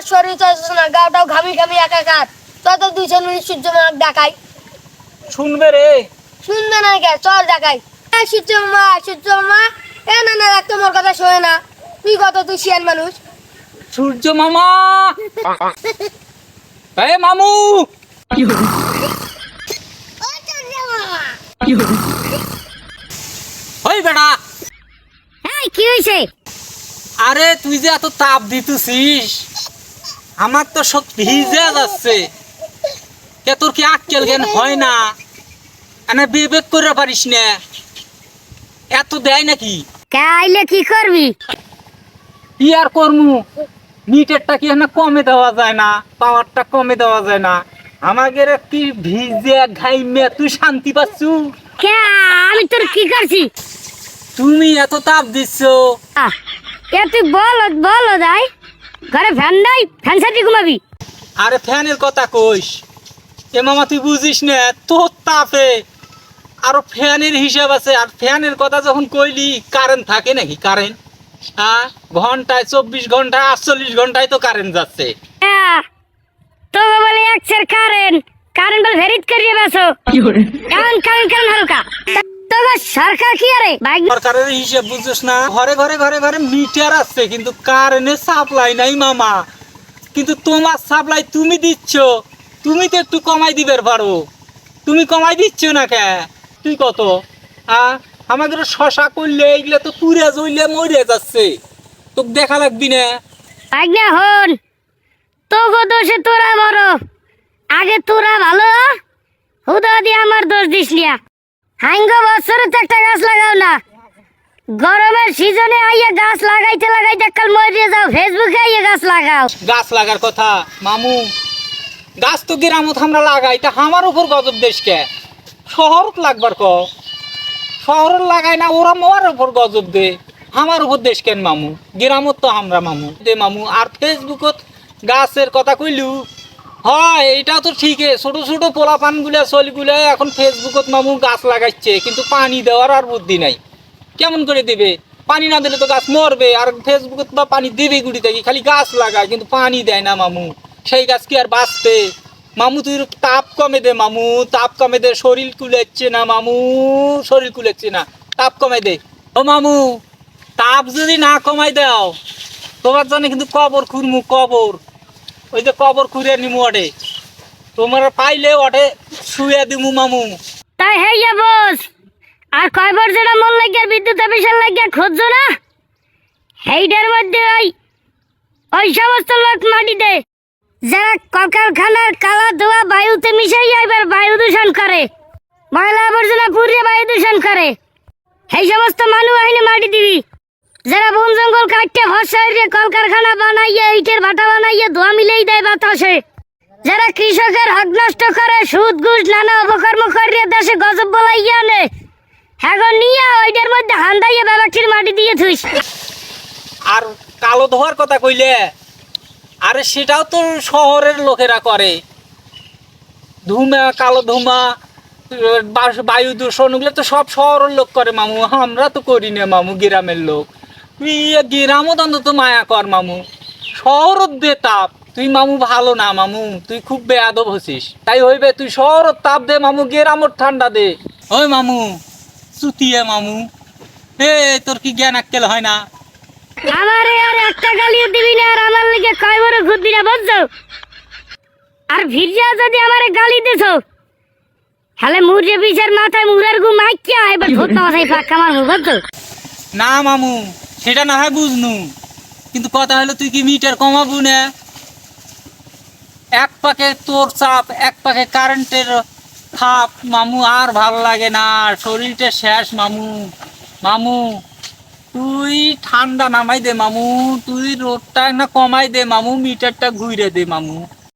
আমার শরীর চলছে না গাটাও ঘামি ঘামি একাকার। তত দুইশো মিনিট সূর্য মামা ডাকাই শুনবে রে। শুনবে না কে? চল ডাকাই এ সূর্য মামা সূর্য মামা এ না না দেখ তোমার কথা শোনে না। তুই কত তুই শিয়ান মানুষ। সূর্য মামা। এ মামু। ওই বেটা। এই কি হয়েছে আরে তুই যে এত তাপ দিতেছিস। আমার তো সব ভিজে যাচ্ছে কে তোর কি আক্কেল জ্ঞান হয় না? এনে বিবেক করে পারিস না। এত দেয় নাকি? কে আইলে কি করবি? কি আর করমু? মিটারটা কি না কমে দেওয়া যায় না? পাওয়ারটা কমে দেওয়া যায় না। আমাদের কি ভিজে ঘাইমে তুই শান্তি পাচ্ছু? কে? আমি তোর কি করছি? তুমি এত তাপ দিচ্ছ। এ তুই বল বল দাই ঘরে ফ্যান নাই ফ্যান সাথে ঘুমাবি। আরে ফ্যানের কথা কইস। এ মামা তুই বুঝিস না তোর তাপে আরও ফ্যানের হিসাব আছে আর ফ্যানের কথা যখন কইলি কারেন্ট থাকে নাকি কারেন্ট হ্যাঁ ঘন্টায় চব্বিশ ঘন্টায় আটচল্লিশ ঘন্টায় তো কারেন্ট যাচ্ছে। তো বলে এক সের কারেন্ট কারেন্ট বল ভেরিট করিয়ে বেসো। এমন কারেন্ট কারেন্ট হালকা। তো সরকার কি আরে? বাইক সরকারের হিসাব বুঝছিস না? ঘরে ঘরে ঘরে ঘরে মিটার আছে কিন্তু কারেন্টের সাপ্লাই নাই মামা। কিন্তু তোমার সাপ্লাই তুমি দিচ্ছ। তুমি তো একটু কমাই দিবে পারো। তুমি কমাই দিচ্ছ না কে? তুই কত? হ্যাঁ আমাদের শশা করলে এইগুলো তো পুরে জ্বললে মরে যাচ্ছে। তোকে দেখা লাগবি না। হন দোষে তোরা আগে তোরা ভালো হুদা দিয়ে আমার দোষ দিস নিয়া হাঙ্গ বছরে তো একটা গাছ লাগাও না। গরমের সিজনে আইয়া গাছ লাগাইতে লাগাইতে কাল মরিয়ে যাও ফেসবুকে আইয়া গাছ লাগাও। গাছ লাগার কথা, মামু, গাছ তো গ্রামত আমরা লাগাই, তা আমার উপর গজব দেশকে শহরত লাগবার ক? শহর লাগাই না, ওরা মোর উপর গজব দে। আমার উপর দেশ কেন, মামু? গ্রামত তো আমরা, মামু। দে, মামু, আর ফেসবুকত গাছের কথা কইলু। হয় এটা তো ঠিকই। ছোট ছোট পোলা পানগুলা চলিগুলা এখন ফেসবুকত মামু গাছ লাগাইছে, কিন্তু পানি দেওয়ার আর বুদ্ধি নাই। কেমন করে দিবে? পানি না দিলে তো গাছ মরবে, আর ফেসবুকে বা পানি দেবে গুড়ি থেকে খালি গাছ লাগায়, কিন্তু পানি দেয় না মামু। সেই গাছ কি আর বাঁচবে মামু, তুই তাপ কমে দে মামু, তাপ কমে দে। শরীর কুলেচ্ছে না মামু, শরীর কুলেচ্ছে না। তাপ কমে দে। ও মামু, তাপ যদি না কমাই দাও, তোমার জন্য কিন্তু কবর খুরমু কবর। ওই যে কবর খুঁড়ে নিমু ওটে তোমার পাইলে ওটে শুয়ে দিমু মামু। তাই হেইয়া বস, আর কয় কয়বার যেটা মন লাগিয়া বিদ্যুৎ অফিসের লাগিয়া খুঁজছো না? হেইটার মধ্যে ওই ওই সমস্ত লোক মাটি দে। যারা কলকারখানার কালা ধোয়া বায়ুতে মিশাইয়া এবার বায়ু দূষণ করে। ময়লা আবর্জনা পুড়িয়ে বায়ু দূষণ করে। সেই সমস্ত মানুষ আইনে মাটি দিবি। যারা বন জঙ্গল কাটতে হসাইরে কলকারখানা বানাইয়ে, ইটের ভাটা বানাইয়ে ধোয়া মিলেই দেয় বাতাসে। যারা কৃষকের হক নষ্ট করে, সুদ, ঘুষ, নানা অপকর্ম করিয়ে দেশে গজব বলাইয়া আনে এখন নিয়ে ওইটার মধ্যে হান্দাইয়া বাবাটির মাটি দিয়ে থুইস। আর কালো ধোয়ার কথা কইলে, আরে সেটাও তো শহরের লোকেরা করে। ধুমা, কালো ধুমা বায়ু দূষণ, ওগুলো তো সব শহরের লোক করে, মামু। আমরা তো করি না, মামু, গ্রামের লোক। গ্রামও তো অন্তত মায়া কর মামু। শহরত দে তাপ। তুই মামু ভালো না মামু তুই খুব বেয়াদব হছিস তাই হইবে তুই শহরত তাপ দে মামু গ্রামত ঠান্ডা দে। ওই মামু চুতিয়ে মামু। এ তোর কি জ্ঞান আক্কেল হয় না? আমারে আর একটা গালিও দিবি না আর আমার লিগে কয় বড় ঘুরবি না বুঝছ? আর ভিড়িয়া যদি আমারে গালি দিছো হলে মুড়ে বিষের মাথায় মুড়ের গু মাইকিয়া এবার ধরতে মাথায় ফাঁকা আমার মুখ বুঝছ? না মামু সেটা না হয় বুঝনু। কিন্তু কথা হলো, তুই কি মিটার কমাবু না? এক পাকে তোর চাপ, এক পাকে কারেন্টের থাপ মামু, আর ভালো লাগে না। শরীরটা শেষ, মামু মামু। তুই ঠান্ডা নামাই দে, মামু। তুই রোদটা না কমাই দে, মামু। মিটারটা ঘুরে দে, মামু।